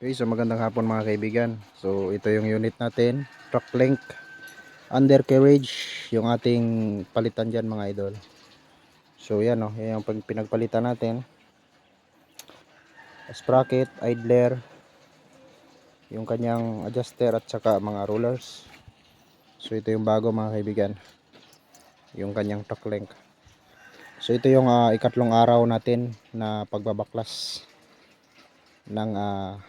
Okay, so magandang hapon mga kaibigan. So ito yung unit natin, truck length undercarriage, yung ating palitan dyan mga idol. So yan oh, yan yung pinagpalitan natin. Sprocket, idler, yung kanyang adjuster at saka mga rollers. So ito yung bago mga kaibigan. Yung kanyang truck length. So ito yung ah, ikatlong araw natin na pagbabaklas ng ah,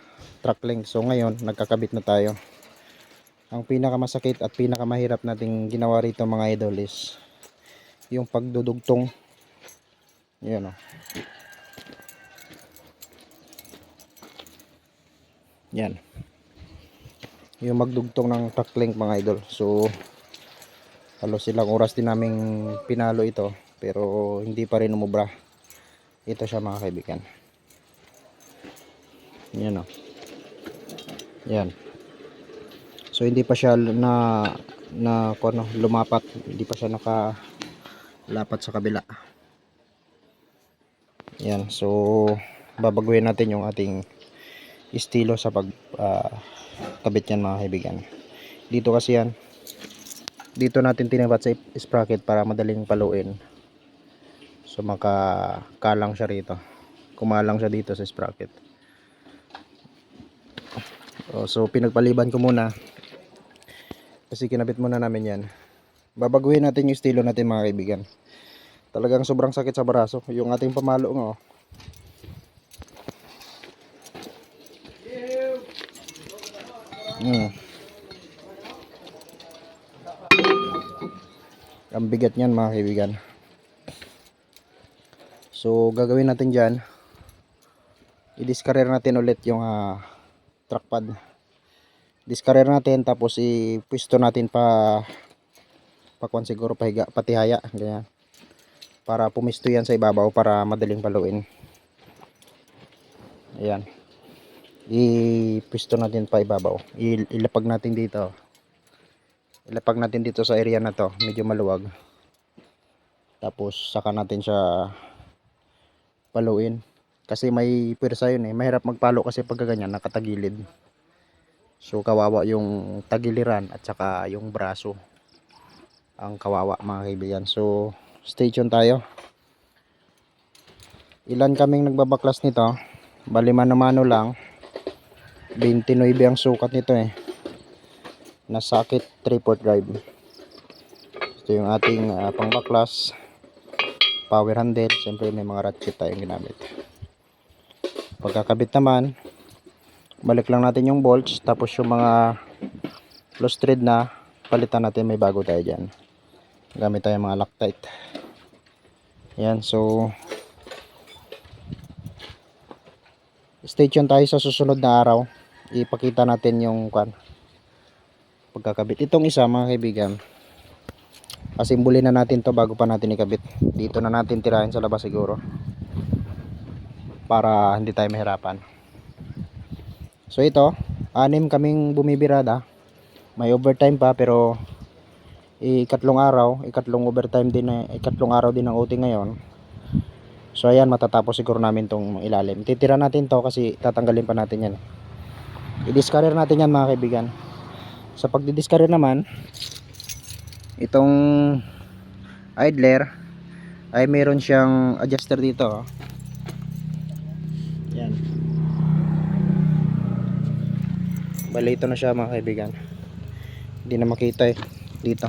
truck length. So ngayon, nagkakabit na tayo. Ang pinakamasakit at pinakamahirap nating ginawa rito mga idol is yung pagdudugtong. Yan o. Yan. Yung magdugtong ng truck length mga idol. So halos ilang oras din naming pinalo ito pero hindi pa rin umubra. Ito siya mga kaibigan. Yan o. Yan. So hindi pa siya na na ano, lumapat, hindi pa siya naka lapat sa kabila. Yan. So babaguhin natin yung ating estilo sa pag ah, kabit yan mga kaibigan. Dito kasi yan. Dito natin tinabat sa sprocket para madaling paluin. So makakalang siya rito. Kumalang siya dito sa sprocket. Oh, so pinagpaliban ko muna. Kasi kinabit muna namin yan. Babaguhin natin yung estilo natin mga kaibigan. Talagang sobrang sakit sa braso. Yung ating pamalo nga oh. Mm. Ang bigat niyan mga kaibigan. So gagawin natin dyan. I-discarrier natin ulit yung ah, truck pad. Discarrier natin tapos i-pwisto natin pa pakuan siguro pahiga patihaya ganyan. Para pumisto yan sa ibabaw para madaling paluin. Ayan. I-pwisto natin pa ibabaw. I- ilapag natin dito. Ilapag natin dito sa area na to, medyo maluwag. Tapos saka natin siya paluin. Kasi may pwersa yun eh. Mahirap magpalo kasi pagka ganyan nakatagilid. So kawawa yung tagiliran at saka yung braso. Ang kawawa mga kaibigan. So stay tuned tayo. Ilan kaming nagbabaklas nito? Bali mano-mano lang. 29 ang sukat nito eh. Nasakit 3-port drive. Ito yung ating ah, pangbaklas. Power handle. Siyempre may mga ratchet tayong ginamit. Pagkakabit naman, balik lang natin yung bolts tapos yung mga loose thread na palitan natin may bago tayo dyan. Gamit tayo mga loctite. Yan so stay tuned tayo sa susunod na araw. Ipakita natin yung kwan pagkakabit. Itong isa mga kaibigan asimbulin na natin to bago pa natin ikabit. Dito na natin tirahin sa labas siguro para hindi tayo mahirapan So ito, anim kaming bumibirada. May overtime pa pero ikatlong araw, ikatlong overtime din ikatlong araw din ng OT ngayon. So ayan, matatapos siguro namin tong ilalim. Titira natin to kasi tatanggalin pa natin yan. I-discarrier natin yan mga kaibigan. Sa pagdi-discarrier naman, itong idler ay meron siyang adjuster dito. Yan. Bali ito na siya mga kaibigan. Hindi na makita eh. Dito.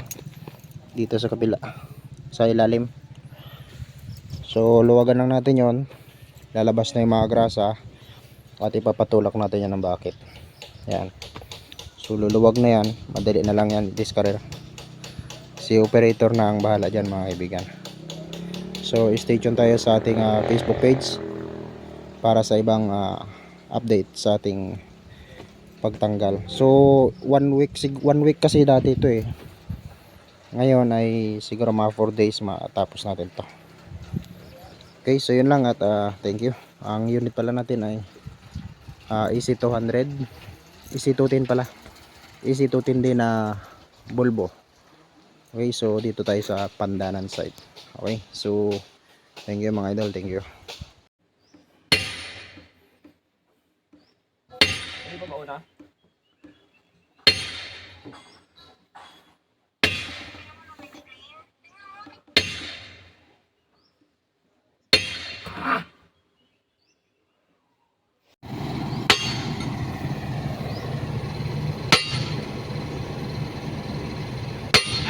Dito sa kabila. Sa ilalim. So luwagan lang natin yon Lalabas na yung mga grasa. At ipapatulak natin yan ng bucket. Yan. So luluwag na yan. Madali na lang yan. Discarrier. Si operator na ang bahala dyan mga kaibigan. So stay tuned tayo sa ating ah, Facebook page para sa ibang ah, update sa ating pagtanggal. So, one week, sig one week kasi dati ito eh. Ngayon ay siguro mga 4 days matapos natin to. Okay, so yun lang at ah, thank you. Ang unit pala natin ay ah, EC200. EC210 pala. EC210 din na bulbo. Okay, so dito tayo sa Pandanan site. Okay, so thank you mga idol, thank you. Hindi pa mauna?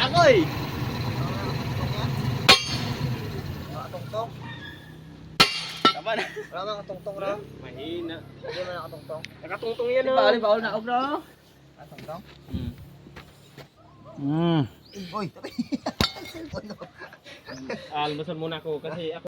Akoy! Nakatungtong. Tama na. Wala kang katungtong raw. Mahina. Hindi mo nakatungtong. Nakatungtong yan oh. Bawal bawal na ako bro. Nakatungtong? Hmm. Hmm. Uy, Almusal muna ako kasi ako